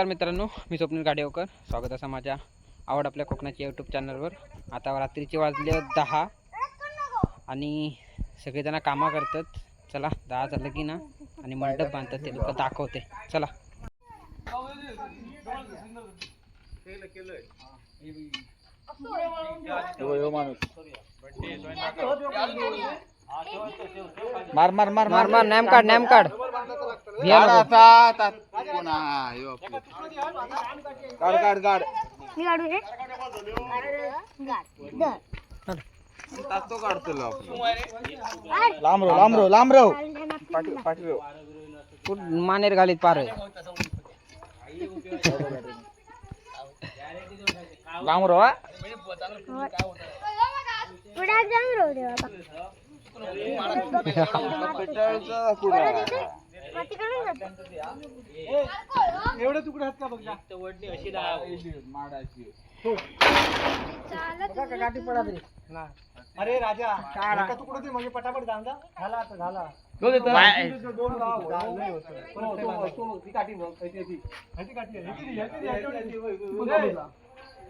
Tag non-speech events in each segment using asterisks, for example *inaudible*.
नमस्कार मित्रांनो मी स्वप्नील गाडेवकर. स्वागत असा माझ्या आवड आपल्या कोकणाच्या यूट्यूब चॅनलवर आता रात्रीचे वाजले दहा आणि सगळेजण कामं करतात. चला दहा झालं की ना? आणि मंडप बांधतात ते लोक दाखवते. चला. मार मार मार मार. मार नॅम काढ नॅम काढ. भिया नको. काढ काढ काढ मी काढू रे तो काढतो लांब रो लांब रो लांब रो पाठी पाठी रो कुठ मानेर घालीत पार लांब रो हा. पुढे जाऊन राहू जातो एवढे तुकडे आहेत का बघा अरे राजा एका तुकडं दे मग पटापट झाला झाला आता झाला दोन काठी बघ, ह्याची काठी आहे,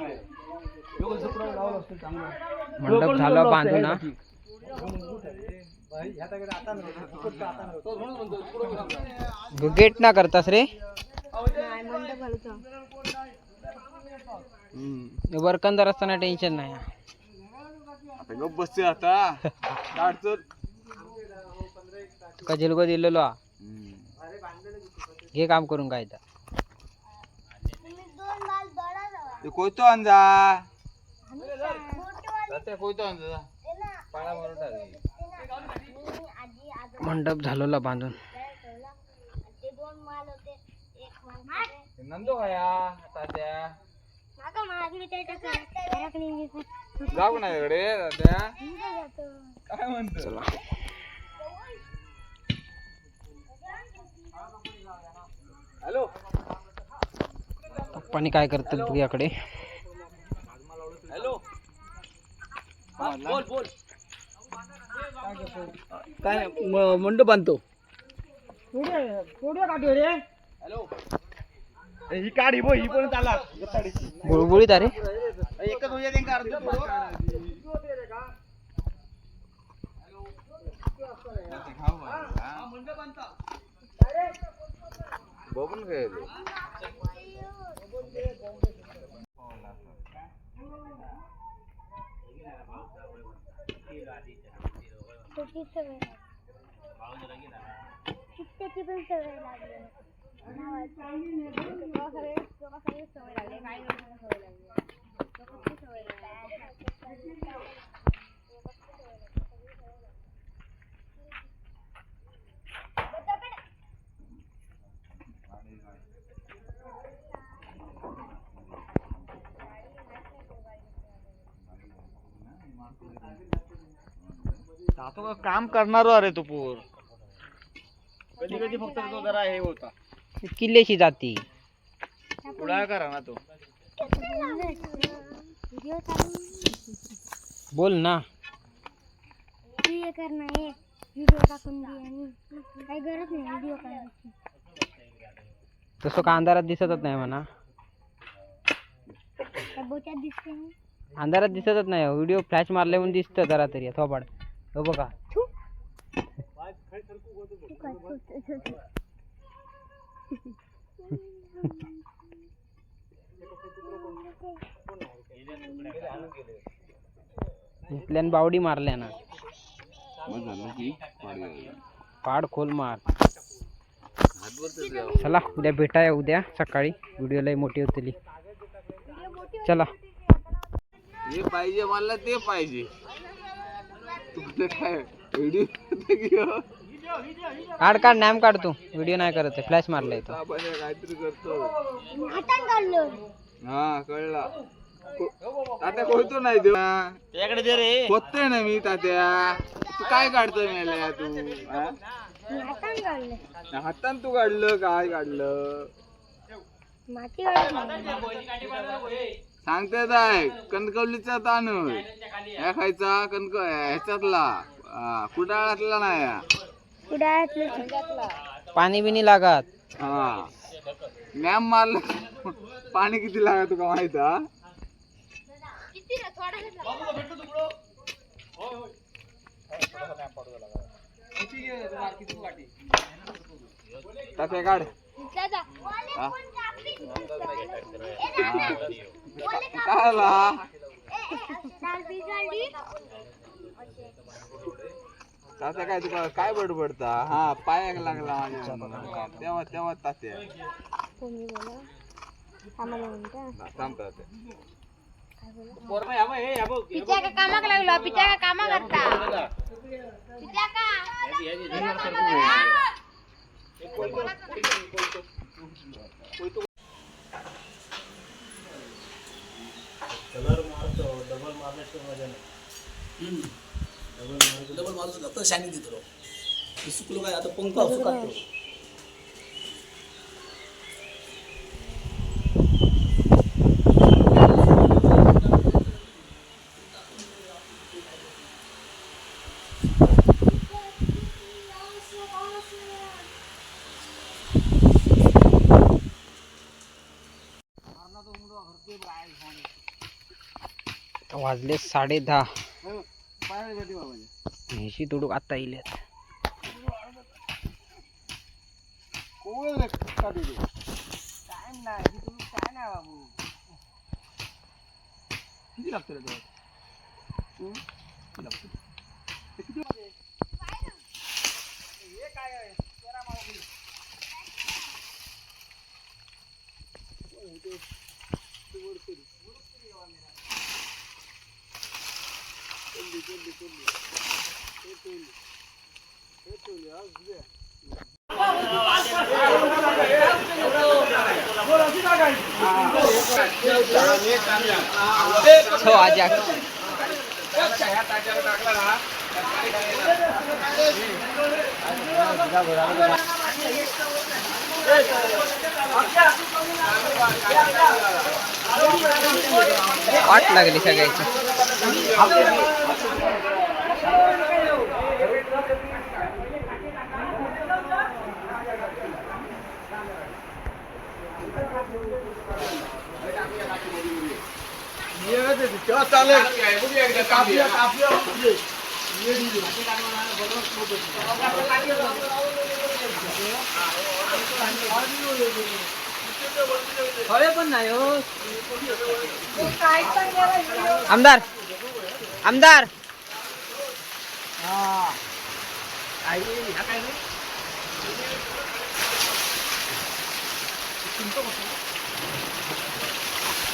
मंडप झालं पुढं पुढं. गेट ना करतास रे. वरकंदर असताना टेन्शन नाही. बसते आता. तुका झिलगो दिलेलो? हा घे काम करून काय तर कोयतो अंजा मंडप झालेला बांधून. ठेवला ते दोन माल होते. एक माल होते. नंदो तात्या. जाऊ ना इकडे तात्या. जातो. काय म्हणतो? चला. हॅलो. पप्पानी काय करतात तुझ्याकडे हॅलो बोल बोल काय मंडप बांधतो हॅलो ही काढ ही बो ही पण चाला बुळबुळीत अरे एकच म्हणजे ते काढतो बघून काय त्याची सवय त्याची पण सवय लागली तुला सगळे तुला सगळे सवय लागली काय लोकांना सवय लागली लोकांची सवय लागली तो का काम करणार अरे तू पूर. कधी कधी फक्त तो जरा हे होता. किल्ल्याशी जाती. उडा करा ना तो. बोल ना. तू हे कर ना हे व्हिडिओ टाकून दे आणि काही गरज नाही व्हिडिओ काढायची. तसं का अंधारात दिसतच नाही म्हणा. त्या बोच्यात दिसते ना. अंधारात दिसतच नाही. व्हिडिओ फ्लॅश मारल्याहून दिसतं जरा तरी. थोबाड. हो बघा तू इथल्यान बावडी मारल्या ना। पाड खोल मार। चला उद्या भेटाया उद्या सकाळी. व्हिडिओ लय मोठी होतली. चला. हे पाहिजे मला ते पाहिजे. काय व्हिडिओ काढ काढ नॅम काढ तू. व्हिडिओ नाही करत फ्लॅश मारला इथं आपण काहीतरी करतो हातान काढलं. हा कळला. को- तात्या कोयतो नाही देऊ त्याकडे दे रे. खोदतोय ना मी तात्या. तू काय काढतोय मेल्या तू? हा? मी हाताने काढलं. हातान तू काढलं काय काढलं? माती काढली. सांगते काय कणकवलीचा तांदूळ ह्या. खायचा कणक ह्याच्यातला. कुडाळातला नाही पाणी बिनी लागत. हा. मॅम मारलं. पाणी किती लागत तुका माहीत तात्या काढ. तात्या काय तुका काय बडबडता? हा पायाक लागला माझ्या तेव्हा तेव्हा तात्या. थांब पिच्या कामाक लागलो पिच्या कामा करता पिच्या का डबल मारू सुद्धा तर शानी देतो ते सुकलो काय? आता पंखा सुकातो वाजले साडे दहा. म्हशी तुडूक आता येईल किती लागतं रे तुला? हं? किती लागतं? ते किती वाजले? हो आजा वाट लागली सगळ्याची तेव्हा चालेल कापूया कापूया आमदार आमदार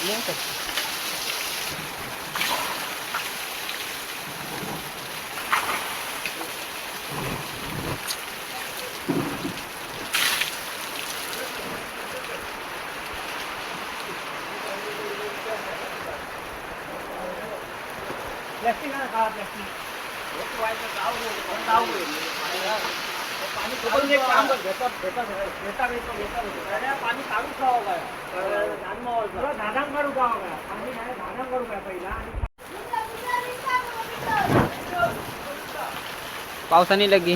प्लॅस्टिक पाणी काढून खावं काय? काढू खावं काढू काय पहिला. आणि पावसाने लगी.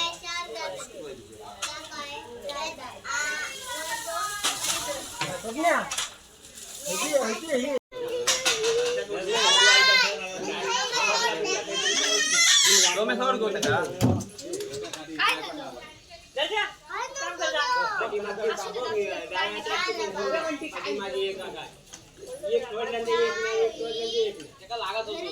लागत होतो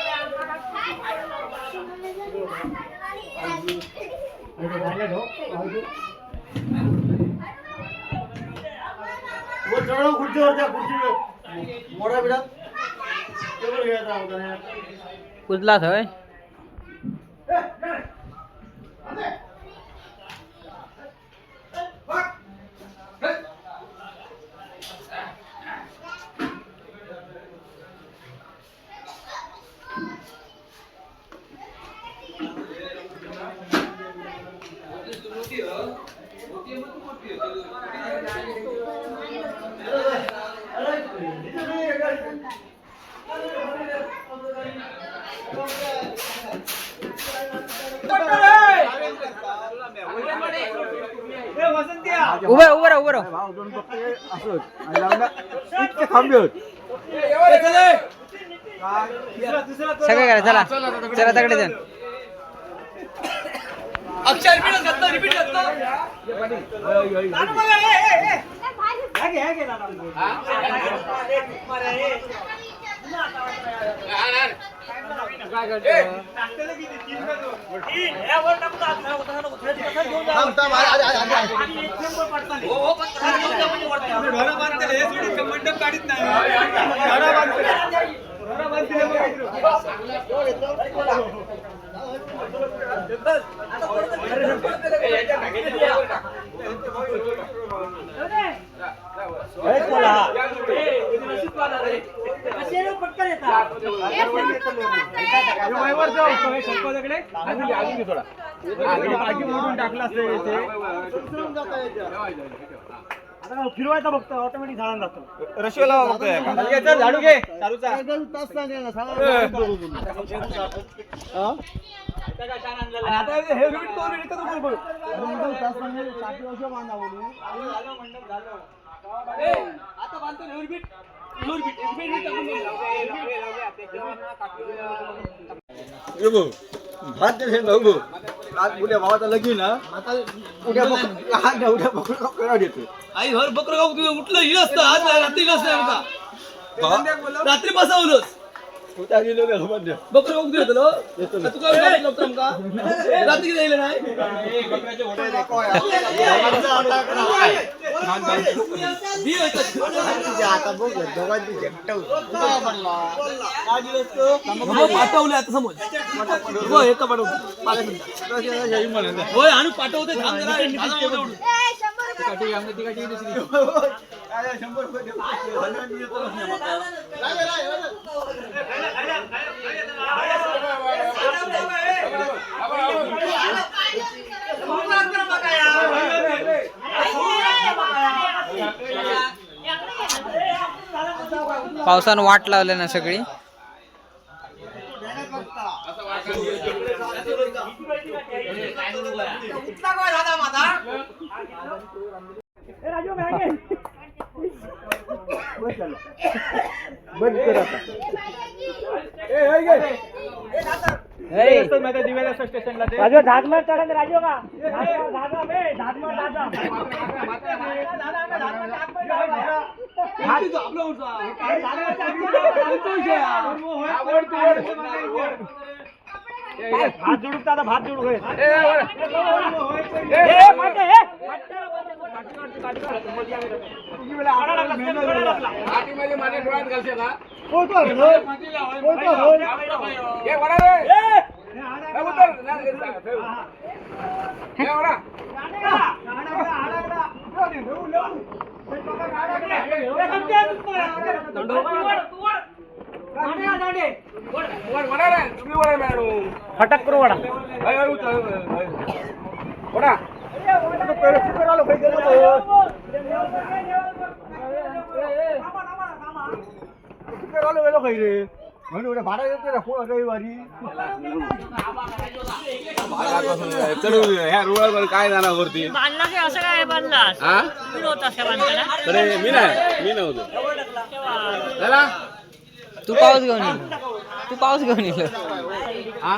हॉटेलपणा कुजलाच होय उभं उभं राहा, उभं राहा. सगळं करा चला. चला तकडे जण. मंडप काढीत नाही फिरवायचा बघतो ऑटोमॅटिक झाडा जातो रशियाला बघतोय झाडू घे चालूचा आणि आता हे रुपीट तो रुपीट एकत्र बोल आता बांधतो हे रुपीट भात ते बघू. आज उद्या भावाचा लगीन ना उद्या बकरं- हा ना, उद्या बकरं करा देतो आई घर बकर उठलं हिल असतं आज रात्री नसतं रात्री बसवलंच उद्या गेलो का म्हणजे बकर तू काय होतं आमका रात्री किती दिलं नाही दी होतं. आता पाठवले समज हो एका पाठवतो पाच मिनिटं. होय आणि पाठवते थांब जरा. शंभर रुपये. पावसानं वाट लावले ना सगळी. बंद कर आता स्टेशनला राजू धागमार चढा राजू का भात जोडू दादा भात जोडू फटाक करू वाडा भाडा येते ना कोण रविवारी चढू ह्या रुळावर काय जाणार वरती बांधला की असं काय बांधलास हा तुम्ही अरे मी नाही मी नव्हतो चला तू पाऊस घेऊन ये. तू पाऊस घेऊन ये. हा?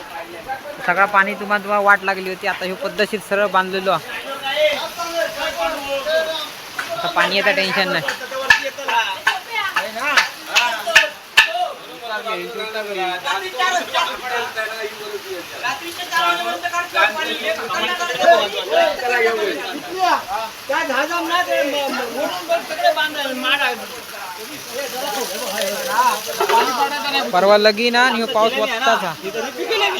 सगळा पाणी तुम्हाला तुम्हाला वाट लागली होती. आता हे पद्धतशीर सरळ बांधलेलो. आता पाणी येतं टेन्शन नाही. परवा लगीन आणि ह्यो पाऊस वत्ताच. हा.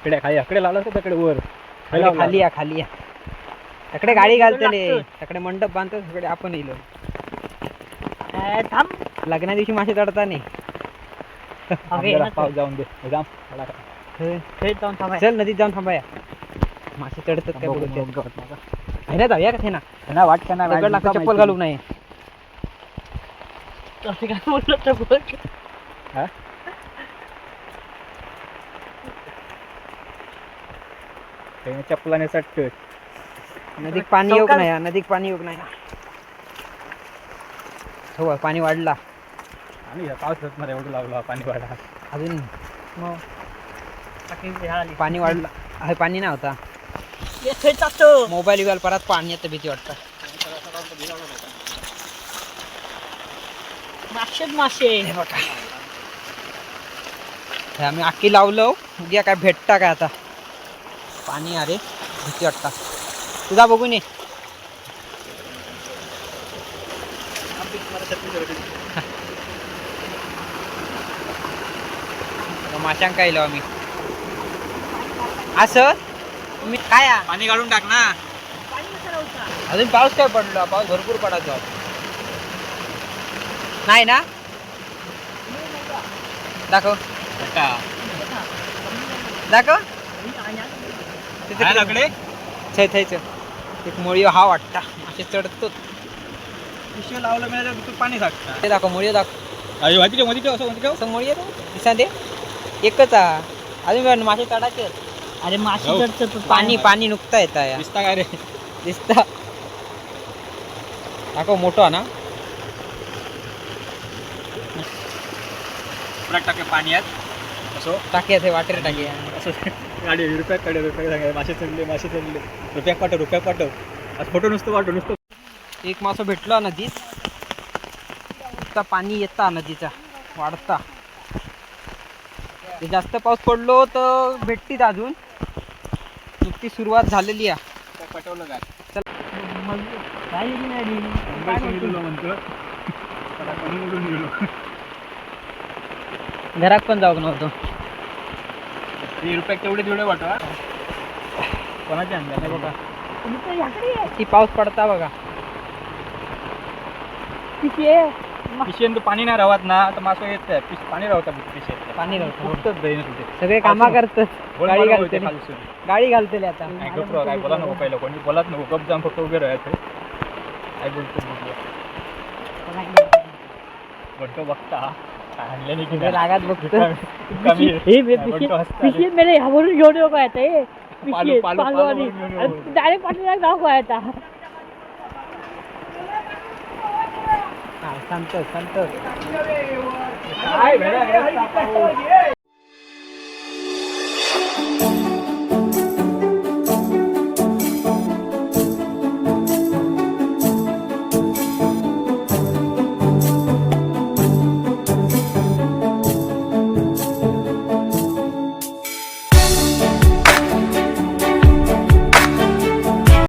इकडे खाली इकडे लावलं तिकडे वर. खाली खाली या खाली या. तकडे गाडी घालतले तकडे मंडप बांधतो आपण येलो थांब. लग्ना दिवशी मासे चढता नाही अगे, ना. पाऊस जाऊन दे. जाम हे जाऊन थांबाय चल नदीत जाऊन थांबाया मासे चढतात काय बघू ते. जाऊया का ना ना वाटतं ना दगड लागतं चप्पल घालू नाही. असं काय बोललो तर बोल चप्पलाने चटतोय नदीत पाणी येऊ नाही नदीत पाणी येऊ नाही हो पाणी वाढला. आणि पाऊसमध्ये एवढं लावला पाणी वाढा. अजून पाणी वाढला. आहे पाणी नाही होता मोबाईल बिबाईल परत पाणी येतं भीती वाटतं. मासेच मासे हे बघा. हे आम्ही आखी लावलो उद्या काय भेटता काय आता? पाणी अरे भीती वाटता तुझा बघून ये *laughs* माशांक काय आम्ही. असं तुम्ही काय आ? पाणी काढून टाक ना. अजून पाऊस काय पडला? पाऊस भरपूर पडायचा. नाही ना? दाखव. दाखव. लाकडे थै थैच एक मुळी हा वाटता. असे चढतो पिशवी लावलं पाणी टाकता ते दाखव मुळी दाखव. अरे माहिती मध्ये ठेव असं ठेव. येतो दिसा दे. एकच हा. अजून मासे चढायचे? अरे मासे. चढतो पाणी पाणी. नुकता येता या दिसता काय रे? दिसता. दाखव मोठा ना. परत टाके पाण्यात असो? टाकी असे वाटेर टाकी. असं. गाडी रुपया कडे रुपया सांगा. मासे चढले मासे चढले रुपया पाठव रुपया पाठव. आज फोटो नुसतं पाठव नुसतं. एक मासं भेटलो नदीत. नुसता पाणी येता नदीचा वाढता. जास्त पाऊस पडलो तर भेटतीत अजून. नुकती सुरुवात झालेली आहे. पटवलं काय आता घरात पण जाऊ नव्हतो. रुपये तेवढे तेवढे वाटवा? कोणाचे आणले नाही बघा. ती पाऊस पडता बघा. आहे? पिशेन तो पाणी नाही राहत ना तर मासो येत नाही. पिश- पाणी राहतं पिशेत पाणी राहतं. फुटतच जाईन तुझे सगळे कामा करतात. गाडी घालते. गाडी आता. काय काय बोला नको पहिलं कोणी. बोलत नको गप जाऊन फक्त उभे राहायचं. काय बोलतो बंटो बघता. रागात बघतो हे मेरे ह्यावरून घेऊन येऊ काय ते पालू- पिशे पालू- आणि. डायरेक्ट पाठीला जाऊ काय आता? हा, सांगतो सांगतो